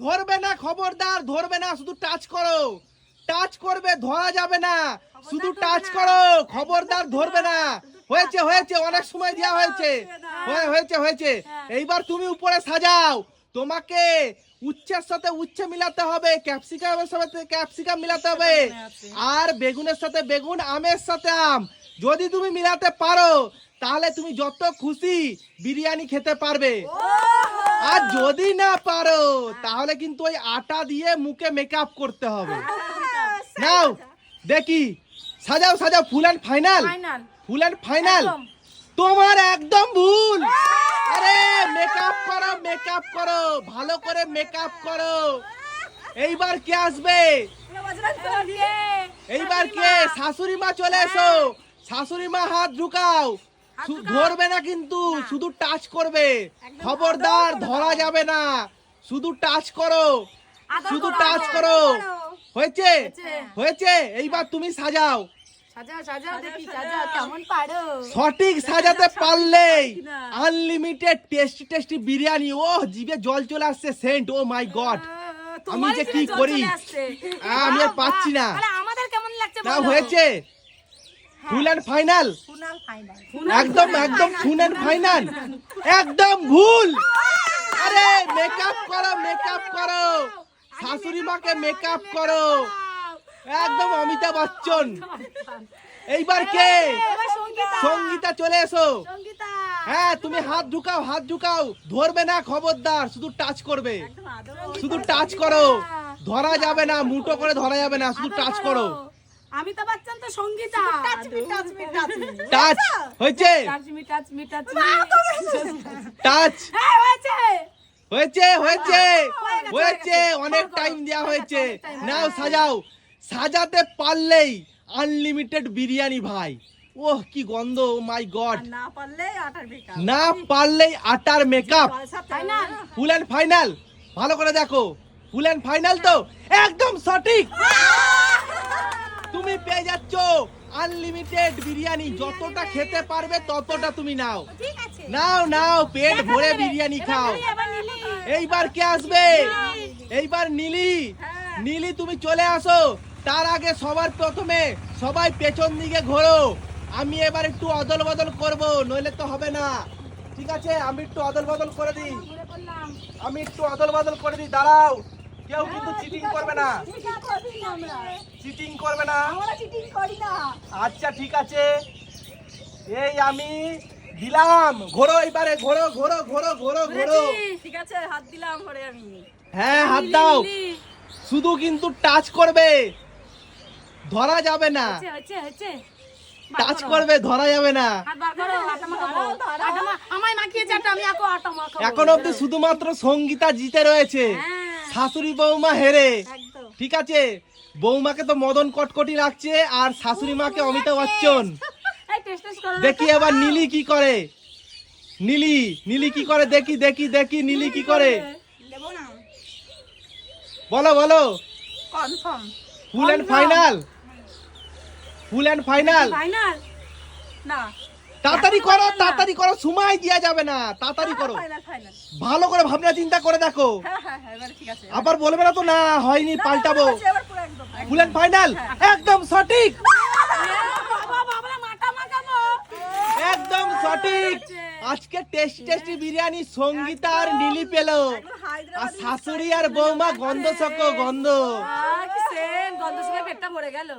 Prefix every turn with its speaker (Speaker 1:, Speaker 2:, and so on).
Speaker 1: ধরবে না খবরদার ধরবে না শুধু টাচ করো। টাচ করবে ধরা যাবে না। শুধু টাচ করো খবরদার ধরবে না। হয়েছে হয়েছে অনেক সময় দেওয়া হয়েছে। হয়েছে হয়েছে। এইবার তুমি উপরে সাজাও। তোমাকে উচ্ছের সাথে উচ্ছে মিলাতে হবে ক্যাপসিকামের সাথে ক্যাপসিকাম মিলাতে হবে। আর বেগুনের সাথে বেগুন আমের সাথে আম। যদি তুমি মিলাতে পারো তাহলে তুমি যত খুশি বিরিয়ানি খেতে পারবে। আর যদি না পারো তাহলে কিন্তু ওই আটা দিয়ে মুখে মেকআপ করতে হবে। নাও দেখি সাজাও সাজাও full and final full and final তোমার একদম ভুল। আরে মেকআপ করো মেকআপ করো ভালো করে মেকআপ করো। এইবার কে আসবে? এইবার কে? শাশুড়ি মা চলে এসো। শাশুড়ি মা হাত ঢুকাও। ধরবে না কিন্তু শুধু টাচ করবে। খবরদার ধরা যাবে না। শুধু টাচ করো। শুধু টাচ করো। হয়েছে?
Speaker 2: হয়েছে।
Speaker 1: এইবার তুমি সাজাও। সঠিক সাজাতে পারলেই আনলিমিটেড টেস্টি টেস্টি বিরিয়ানি। ও জিভে জল চলে আসছে সেন্ট ও মাই গড আমি যে কি করি? আমি আর পাচ্ছি না। হয়েছে। ফুল অ্যান্ড ফাইনাল একদম একদম ফুল ফাইনাল একদম ভুল। আরে মেকআপ করো মেকআপ করো। শাশুড়ি মাকে মেকআপ করো। একদম অমিতাভ বচ্চন। এইবার কে?
Speaker 2: সঙ্গীতা।
Speaker 1: সঙ্গীতা চলে এসো। হ্যাঁ তুমি হাত ঢুকাও হাত ঢুকাও। ধরবে না খবরদার শুধু টাচ করবে। শুধু টাচ করো। ধরা যাবে না মুটো করে ধরা যাবে না শুধু টাচ করো।
Speaker 2: আমি তো বাচ্চান তো Sangeeta. Touch me touch me touch me
Speaker 1: touch হয়েছে!
Speaker 2: Touch me touch me touch
Speaker 1: touch
Speaker 2: হ্যাঁ হয়েছে!
Speaker 1: হয়েছে হয়েছে! হয়েছে অনেক টাইম দেওয়া হয়েছে। নাও সাজাও। সাজাতে পারলেই আনলিমিটেড বিরিয়ানি ভাই। ওহ কি গন্ধ মাই গড।
Speaker 3: না পারলে আটার বেকার
Speaker 1: না পারলেই আটার makeup
Speaker 2: final
Speaker 1: full and final ভালো করে দেখো। ফুল অ্যান্ড ফাইনাল তো? একদম সঠিক। আনলিমিটেড বিরিয়ানি যতটা খেতে পারবে ততটা তুমি নাও। নাও নাও পেট ভরে বিরিয়ানি খাও। এইবার কে আসবে? এইবার নীলি। নীলি তুমি চলে আসো। তার আগে সবার প্রথমে সবাই পেছন দিকে ঘোরো। আমি এবার একটু অদল বদল করব নইলে তো হবে না। ঠিক আছে? আমি একটু অদল বদল করে দিই। আমি একটু অদল বদল করে দিই। দাঁড়াও। কেউ কিন্তু চিটিং করবে না। চিটিং করবে না।
Speaker 2: আমরা চিটিং করি না।
Speaker 1: আচ্ছা ঠিক আছে। এই আমি দিলাম। ঘোরো এবারে ঘোরো ঘোরো ঘোরো ঘোরো ঘোরো।
Speaker 3: ঠিক আছে হাত দিলাম পরে আমি।
Speaker 1: হ্যাঁ হাত দাও। শুধু কিন্তু টাচ করবে। ধরা যাবে না। টাচ করবে ধরা যাবে না। এখন অব্দি শুধুমাত্র সঙ্গীতা জিতে রয়েছে।
Speaker 2: হ্যাঁ।
Speaker 1: শাশুড়ি বৌমা হেরে। ঠিক আছে? বৌমাকে তো মদন কটকটি রাখছে আর শাশুড়ি মাকে অমিতাভ বচ্চন। দেখি এবার নীলি কি করে। নীলি নীলি কি করে? দেখি দেখি দেখি নীলি কি করে। বলো বলো। Full and final full and final
Speaker 2: final
Speaker 3: না।
Speaker 1: তাড়াতাড়ি করো তাড়াতাড়ি করো সময় দেওয়া যাবে না তাড়াতাড়ি করো ভালো করে ভাবনা চিন্তা করে দেখো
Speaker 3: হ্যাঁ হ্যাঁ হ্যাঁ
Speaker 1: আবার বলবে না তো না হয়নি পাল্টাবো
Speaker 3: আচ্ছা,
Speaker 1: ফুল অ্যান্ড ফাইনাল একদম সঠিক একদম সঠিক আজকে টেস্টি টেস্টি বিরিয়ানি সঙ্গীতা আর নীলি পেল আর শাশুড়ি আর বৌমা গন্ধ সক গন্ধ
Speaker 2: গন্ধ শুনে পেটটা ভরে গেল